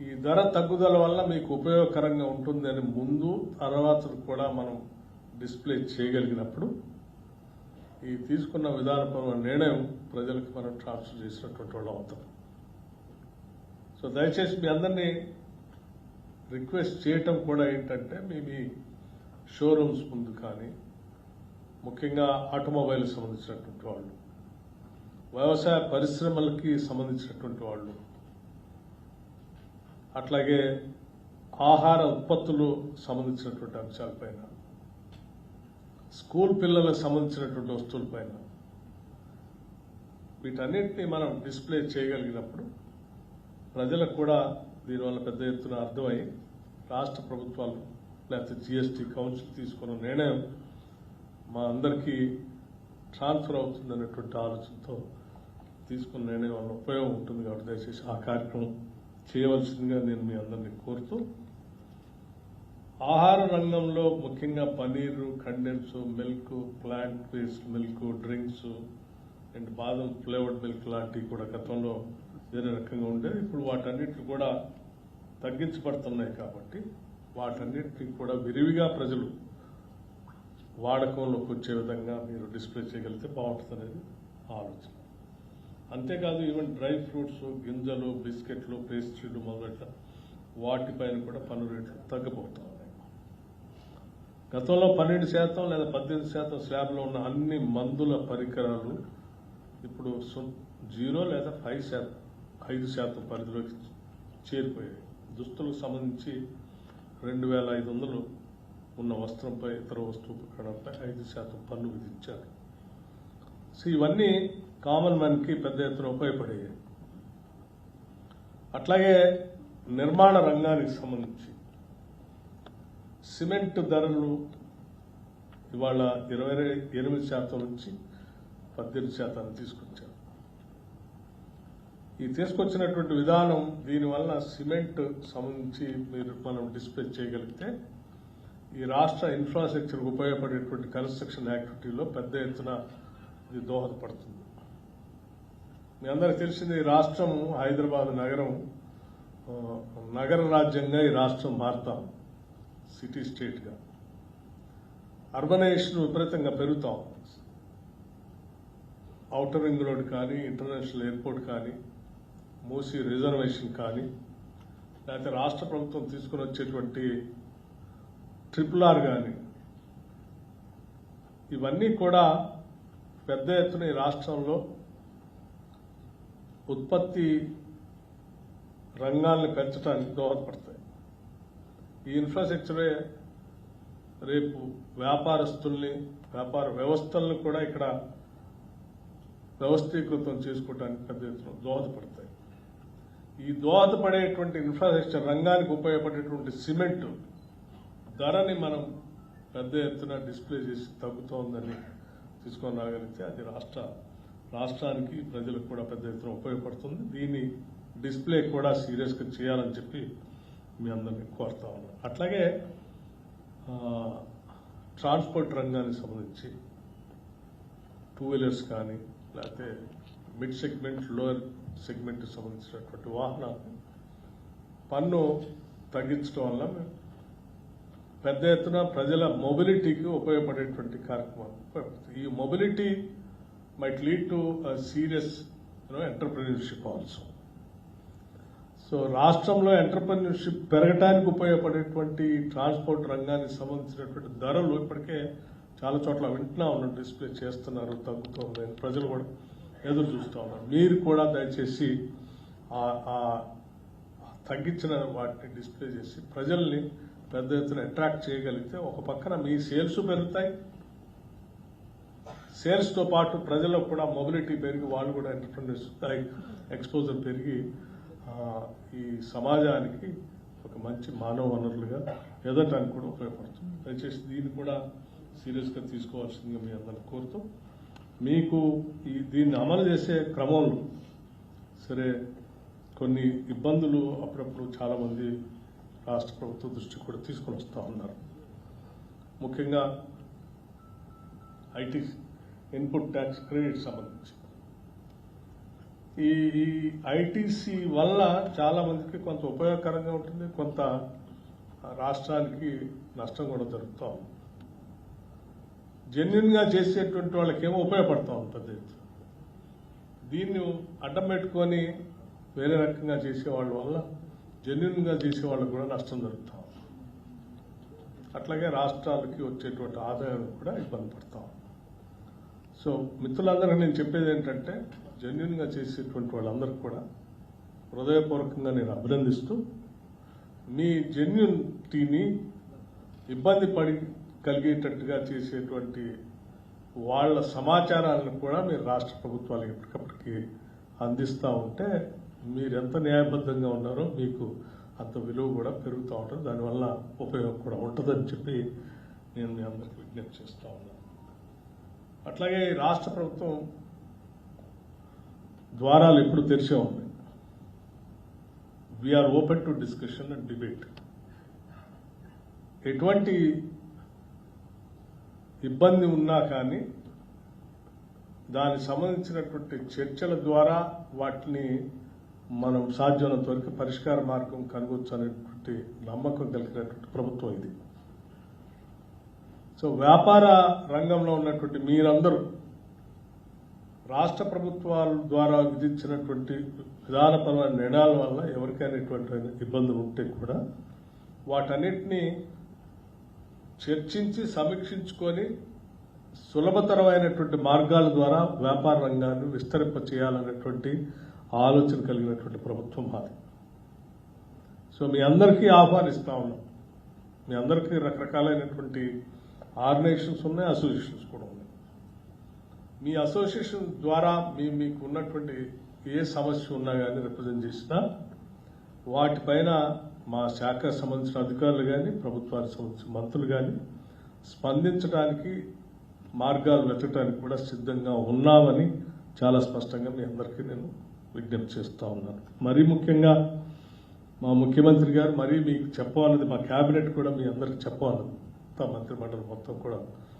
ఈ ధర తగ్గుదల వల్ల మీకు ఉపయోగకరంగా ఉంటుందని ముందు తర్వాత కూడా మనం డిస్ప్లే చేయగలిగినప్పుడు ఈ తీసుకున్న విధానపరమైన నిర్ణయం ప్రజలకు మనం ట్రాన్స్ఫర్ చేసినటువంటి వాళ్ళు అవుతాం. సో దయచేసి మీ అందరినీ రిక్వెస్ట్ చేయటం కూడా ఏంటంటే మీ మీ షోరూమ్స్ ముందు కానీ ముఖ్యంగా ఆటోమొబైల్ సంబంధించినటువంటి వాళ్ళు వ్యవసాయ పరిశ్రమలకి సంబంధించినటువంటి వాళ్ళు అట్లాగే ఆహార ఉత్పత్తులు సంబంధించినటువంటి అంశాలపైన స్కూల్ పిల్లలకు సంబంధించినటువంటి వస్తువులపైన వీటన్నిటిని మనం డిస్ప్లే చేయగలిగినప్పుడు ప్రజలకు కూడా దీనివల్ల పెద్ద ఎత్తున అర్థమై రాష్ట్ర ప్రభుత్వాలు లేకపోతే జిఎస్టీ కౌన్సిల్ తీసుకున్న నిర్ణయం మా అందరికీ ట్రాన్స్ఫర్ అవుతుందనేటువంటి ఆలోచనతో తీసుకున్న నిర్ణయం వల్ల ఉపయోగం ఉంటుంది కాబట్టి దయచేసి ఆ కార్యక్రమం చేయవలసిందిగా నేను మీ అందరినీ కోరుతూ ఆహార రంగంలో ముఖ్యంగా paneer condensed milk plant based milk drinks and బాదం ఫ్లేవర్డ్ మిల్క్ లాంటివి కూడా గతంలో వేరే రకంగా ఉండేది ఇప్పుడు వాటన్నిటి కూడా తగ్గించబడుతున్నాయి కాబట్టి వాటన్నిటిని కూడా విరివిగా ప్రజలు వాడకంలోకి వచ్చే విధంగా మీరు డిస్ప్లే చేయగలిగితే బాగుంటుంది అనేది ఆలోచన. అంతేకాదు ఈవెన్ డ్రై ఫ్రూట్స్ గింజలు బిస్కెట్లు పేస్ట్రీలు మొదలైన వాటిపైన కూడా పన్ను రేట్లు తగ్గిపోతా ఉన్నాయి గతంలో పన్నెండు శాతం లేదా పద్దెనిమిది శాతం స్లాబ్లో ఉన్న అన్ని మందుల పరికరాలు ఇప్పుడు జీరో లేదా ఫైవ్ శాతం ఐదు శాతం పరిధిలోకి చేరిపోయాయి. దుస్తులకు సంబంధించి రెండు వేల ఐదు వందలు ఉన్న వస్త్రంపై ఇతర వస్తువు ఐదు శాతం పన్ను విధించారు. సో ఇవన్నీ కామన్ మ్యాన్కి పెద్ద ఎత్తున ఉపయోగపడేవి. అట్లాగే నిర్మాణ రంగానికి సంబంధించి సిమెంట్ ధరలు ఇవాళ ఇరవై ఎనిమిది శాతం నుంచి పద్దెనిమిది శాతాన్ని తీసుకొచ్చారు. ఈ తీసుకొచ్చినటువంటి విధానం దీనివల్ల సిమెంట్ సంబంధించి మీరు మనం డిస్ప్లే చేయగలిగితే ఈ రాష్ట్ర ఇన్ఫ్రాస్ట్రక్చర్ ఉపయోగపడేటువంటి కన్స్ట్రక్షన్ యాక్టివిటీలో పెద్ద ఎత్తున ఇది దోహదపడుతుంది. మీ అందరికి తెలిసింది ఈ రాష్ట్రం హైదరాబాద్ నగరం నగర రాజ్యంగా ఈ రాష్ట్రం మారుతాం సిటీ స్టేట్గా. అర్బనైజేషన్ విపరీతంగా పెరుగుతాం. అవుటర్ రింగ్ రోడ్ కానీ ఇంటర్నేషనల్ ఎయిర్పోర్ట్ కానీ మూసీ రిజర్వేషన్ కానీ లేకపోతే రాష్ట్ర ప్రభుత్వం తీసుకుని వచ్చేటువంటి ట్రిపుల్ ఆర్ కానీ ఇవన్నీ కూడా పెద్ద ఎత్తున ఈ రాష్ట్రంలో ఉత్పత్తి రంగాల్ని పెంచడానికి దోహదపడతాయి. ఈ ఇన్ఫ్రాస్ట్రక్చరే రేపు వ్యాపారస్తుల్ని వ్యాపార వ్యవస్థలను కూడా ఇక్కడ వ్యవస్థీకృతం చేసుకోవడానికి పెద్ద ఎత్తున దోహదపడతాయి. ఈ దోహదపడేటువంటి ఇన్ఫ్రాస్ట్రక్చర్ రంగానికి ఉపయోగపడేటువంటి సిమెంట్ ధరని మనం పెద్ద ఎత్తున డిస్ప్లే చేసి తగ్గుతోందని తీసుకొని రాగలిగితే అది రాష్ట్ర రాష్ట్రానికి ప్రజలకు కూడా పెద్ద ఎత్తున ఉపయోగపడుతుంది. దీన్ని డిస్ప్లే కూడా సీరియస్గా చేయాలని చెప్పి మీ అందరినీ కోరుతా ఉన్నాను. అట్లాగే ట్రాన్స్పోర్ట్ రంగానికి సంబంధించి టూ వీలర్స్ కానీ లేకపోతే మిడ్ సెగ్మెంట్ లోయర్ సెగ్మెంట్కి సంబంధించినటువంటి వాహనాలు పన్ను తగ్గించడం వల్ల పెద్ద ఎత్తున ప్రజల మొబిలిటీకి ఉపయోగపడేటువంటి కార్యక్రమాలు ఉపయోగపడుతుంది ఈ mobility might lead to serious entrepreneurship also so రాష్ట్రంలో ఎంటర్ప్రినర్షిప్ పెరగటానికి ఉపయోగపడేటువంటి ట్రాన్స్పోర్ట్ రంగానికి సంబంధించినటువంటి ధరలు ఇప్పటికే చాలా చోట్ల వింటున్నా ఉన్నాం డిస్ప్లే చేస్తున్నారు తగ్గుతుంది అని ప్రజలు కూడా ఎదురు చూస్తూ ఉన్నారు. మీరు కూడా దయచేసి ఆ తగ్గించిన వాటిని డిస్ప్లే చేసి ప్రజల్ని పెద్ద ఎత్తున అట్రాక్ట్ చేయగలిగితే ఒక పక్కన మీ సేల్స్ పెరుగుతాయి. సేల్స్తో పాటు ప్రజలకు కూడా మొబిలిటీ పెరిగి వాళ్ళు కూడా ఎంటర్ప్రినర్స్ ఎక్స్పోజర్ పెరిగి ఈ సమాజానికి ఒక మంచి మానవ వనరులుగా ఎదగడానికి కూడా ఉపయోగపడుతుంది. దయచేసి దీన్ని కూడా సీరియస్గా తీసుకోవాల్సిందిగా మీ అందరిని కోరుతూ మీకు ఈ దీన్ని అమలు చేసే క్రమంలో సరే కొన్ని ఇబ్బందులు అప్పుడప్పుడు చాలామంది రాష్ట్ర ప్రభుత్వ దృష్టికి కూడా తీసుకొని వస్తూ ఉన్నారు. ముఖ్యంగా ఐటీ ఇన్పుట్ ట్యాక్స్ క్రెడిట్ సంబంధించి. ఈ ఈ ఐటీసీ వల్ల చాలామందికి కొంత ఉపయోగకరంగా ఉంటుంది కొంత రాష్ట్రానికి నష్టం కూడా జరుగుతూ ఉంది. జెన్యున్గా చేసేటువంటి వాళ్ళకేమో ఉపయోగపడతా ఉంది పెద్ద ఎత్తున. దీన్ని అడ్డం పెట్టుకొని వేరే రకంగా చేసేవాళ్ళ వల్ల జెన్యున్గా చేసే వాళ్ళకి కూడా నష్టం జరుగుతూ ఉంది. అట్లాగే రాష్ట్రాలకి వచ్చేటువంటి ఆదాయం కూడా ఇబ్బంది పడతా ఉంది. సో మిత్రులందరికీ నేను చెప్పేది ఏంటంటే జెన్యున్గా చేసేటువంటి వాళ్ళందరికీ కూడా హృదయపూర్వకంగా నేను అభినందిస్తూ మీ జెన్యునిటీని ఇబ్బంది పడి కలిగేటట్టుగా చేసేటువంటి వాళ్ళ సమాచారాలను కూడా మీరు రాష్ట్ర ప్రభుత్వాలకు ఎప్పటికప్పటికి అందిస్తూ ఉంటే మీరు ఎంత న్యాయబద్ధంగా ఉన్నారో మీకు అంత విలువ కూడా పెరుగుతూ ఉంటుంది. దానివల్ల ఉపయోగం కూడా ఉంటుందని చెప్పి నేను మీ అందరికీ విజ్ఞప్తి చేస్తూ ఉన్నాను. అట్లాగే ఈ రాష్ట్ర ప్రభుత్వం ద్వారాలు ఎప్పుడు తెరిచే ఉన్నాయి? We are open to discussion and debate ఎటువంటి ఇబ్బంది ఉన్నా కానీ దానికి సంబంధించినటువంటి చర్చల ద్వారా వాటిని మనం సాధ్యమైన వరకు పరిష్కార మార్గం కనుగొచ్చు అనేటువంటి నమ్మకం కలిగినటువంటి ప్రభుత్వం ఇది. సో వ్యాపార రంగంలో ఉన్నటువంటి మీరందరూ రాష్ట్ర ప్రభుత్వాల ద్వారా విధించినటువంటి విధానపరమైన నిర్ణయాల వల్ల ఎవరికైనాటువంటి ఇబ్బందులు ఉంటే కూడా వాటన్నిటినీ చర్చించి సమీక్షించుకొని సులభతరమైనటువంటి మార్గాల ద్వారా వ్యాపార రంగాన్ని విస్తరింప చేయాలన్నటువంటి ఆలోచన కలిగినటువంటి ప్రభుత్వం మాది. సో మీ అందరికీ ఆహ్వానిస్తా ఉన్నాం. మీ అందరికీ రకరకాలైనటువంటి ఆర్గనైజేషన్స్ ఉన్నాయి అసోసియేషన్స్ కూడా ఉన్నాయి. మీ అసోసియేషన్ ద్వారా మీ మీకు ఉన్నటువంటి ఏ సమస్య ఉన్నా కానీ రిప్రజెంట్ చేసినా వాటిపైన మా శాఖకు సంబంధించిన అధికారులు కానీ ప్రభుత్వానికి సంబంధించిన మంత్రులు కానీ స్పందించడానికి మార్గాలు వెతకడానికి కూడా సిద్ధంగా ఉన్నామని చాలా స్పష్టంగా మీ అందరికీ నేను విజ్ఞప్తి చేస్తూ ఉన్నాను. మరీ ముఖ్యంగా మా ముఖ్యమంత్రి గారు మరీ మీకు చెప్పాలన్నది మా క్యాబినెట్ కూడా మీ అందరికి చెప్పాలన్నది. మొత్తం మంత్రిమండలి మొత్తం కూడా